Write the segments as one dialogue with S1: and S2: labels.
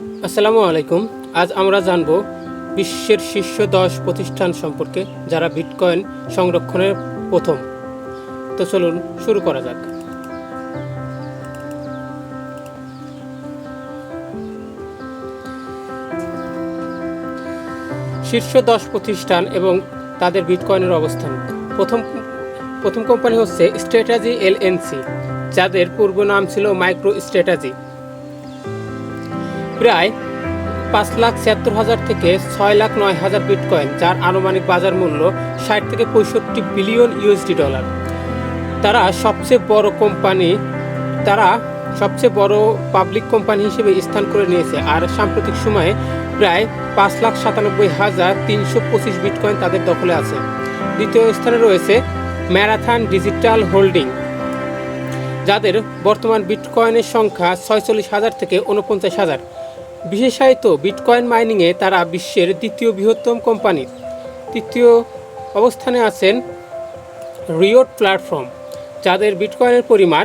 S1: আসসালামু আলাইকুম। আজ আমরা জানব বিশ্বের শীর্ষ দশ প্রতিষ্ঠান সম্পর্কে, যারা বিটকয়েন সংরক্ষণের প্রথম। তো চলুন শুরু করা যাক। শীর্ষ দশ প্রতিষ্ঠান এবং তাদের বিটকয়েনের অবস্থান। প্রথম প্রথম কোম্পানি হচ্ছে স্ট্র্যাটাজি এলএনসি যাদের পূর্ব নাম ছিল মাইক্রো স্ট্র্যাটাজি প্রায় পাঁচ লাখ ছিয়াত্তর হাজার থেকে ছয় লাখ নয় হাজার বিটকয়েন, যার আনুমানিক বাজার মূল্য ষাট থেকে পঁয়ষট্টি বিলিয়ন ইউএসডি ডলার। তারা সবচেয়ে বড় কোম্পানি, তারা সবচেয়ে বড় পাবলিক কোম্পানি হিসেবে স্থান করে নিয়েছে, আর সাম্প্রতিক সময়ে প্রায় পাঁচ লাখ সাতানব্বই হাজার তিনশো পঁচিশ বিটকয়েন তাদের দখলে আছে। দ্বিতীয় স্থানে রয়েছে ম্যারাথন ডিজিটাল হোল্ডিং, যাদের বর্তমান বিটকয়েনের সংখ্যা ছয়চল্লিশ হাজার থেকে উনপঞ্চাশ হাজার। বিশেষায়িত বিটকয়েন মাইনিংয়ে তারা বিশ্বের দ্বিতীয় বৃহত্তম কোম্পানি তৃতীয় অবস্থানে আছেন রিওট প্ল্যাটফর্ম, যাদের বিটকয়েনের পরিমাণ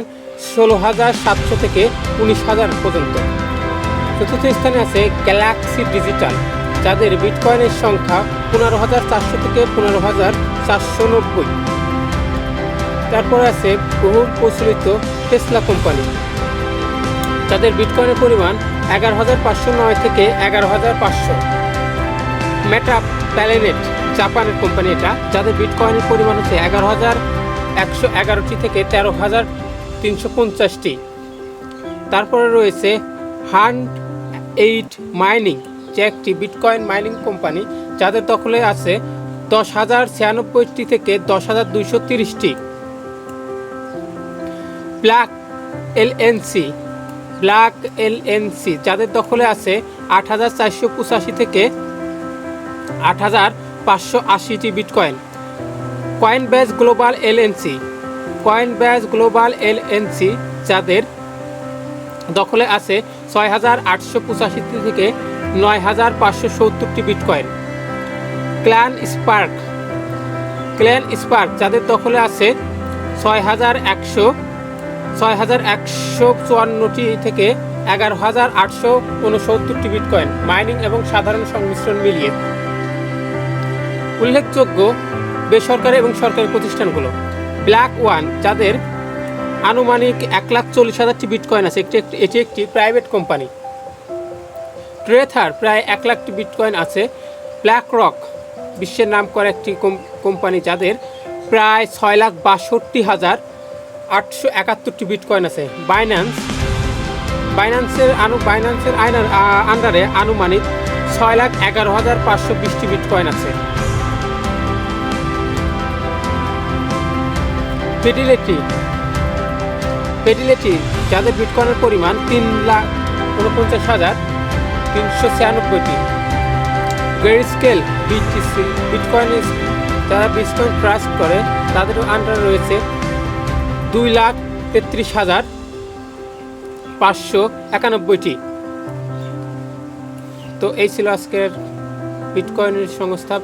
S1: ষোলো হাজার সাতশো থেকে উনিশ হাজার পর্যন্ত। চতুর্থ স্থানে আছে গ্যালাক্সি ডিজিটাল, যাদের বিটকয়েনের সংখ্যা পনেরো হাজার চারশো থেকে পনেরো হাজার চারশো নব্বই। তারপরে আছে বহুল প্রচলিত টেসলা কোম্পানি, যাদের বিটকয়েনের পরিমাণ এগারো হাজার পাঁচশো নয় থেকে এগারো হাজার পাঁচশো। মেটা প্যালেনেট, জাপানের কোম্পানি এটা, যাদের বিটকয়েনের পরিমাণ হচ্ছে এগারো হাজার একশো এগারোটি থেকে তেরো হাজার তিনশো পঞ্চাশটি। তারপরে রয়েছে হান্ড এইট মাইনিং, যে একটি বিটকয়েন মাইনিং কোম্পানি, যাদের দখলে আছে দশ হাজার ছিয়ানব্বইটি থেকে দশ হাজার দুইশো তিরিশটি। ব্ল্যাক এলএনসি ব্ল্যাক এলএনসি, যাদের দখলে আছে আট হাজার চারশো পঁচাশি থেকে আট হাজার পাঁচশো আশিটি bitcoin. Coinbase global LNC Coinbase global LNC, যাদের দখলে আছে ছয় হাজার আটশো পঁচাশিটি থেকে নয় হাজার পাঁচশো সত্তরটি bitcoin. CleanSpark CleanSpark যাদের দখলে আছে ছয় হাজার একশো ছয় হাজার একশো চুয়ান্নটি থেকে এগারো হাজার আটশো উনসত্তরটি বিটকয়েন মাইনিং এবং সাধারণ সংমিশ্রণ মিলিয়ে। উল্লেখযোগ্য বেসরকারি এবং সরকারি প্রতিষ্ঠানগুলো। ব্ল্যাক ওয়ান, যাদের আনুমানিক এক লাখ চল্লিশ হাজারটি বিটকয়েন আছে, একটি এটি একটি প্রাইভেট কোম্পানি। ট্রেথার প্রায় এক লাখটি বিটকয়েন আছে। ব্ল্যাক রক বিশ্বের নাম করা একটি কোম- কোম্পানি যাদের প্রায় ছয় লাখ বাষট্টি হাজার আটশো একাত্তরটি বিটকয়েন আছে। বাইন্যান্স বাইন্যান্সের আনু বাইন্যান্সের আইনার আন্ডারে আনুমানিক ছয় লাখ এগারো হাজার পাঁচশো বিশটি বিটকয়েন আছে। ফিডিলিটি ফিডিলিটি যাদের বিটকয়েনের পরিমাণ তিন লাখ উনপঞ্চাশ হাজার তিনশো ছিয়ানব্বইটি। গ্রেড স্কেল বিটিসি বিটকয়েন যারা বিটকয়েন ট্রাস্ট করে তাদের আন্ডারে রয়েছে দুই লাখ তেত্রিশ হাজার পাঁচশো একানব্বইটি। তো এই ছিল আজকের বিটকয়েনের সংস্থা।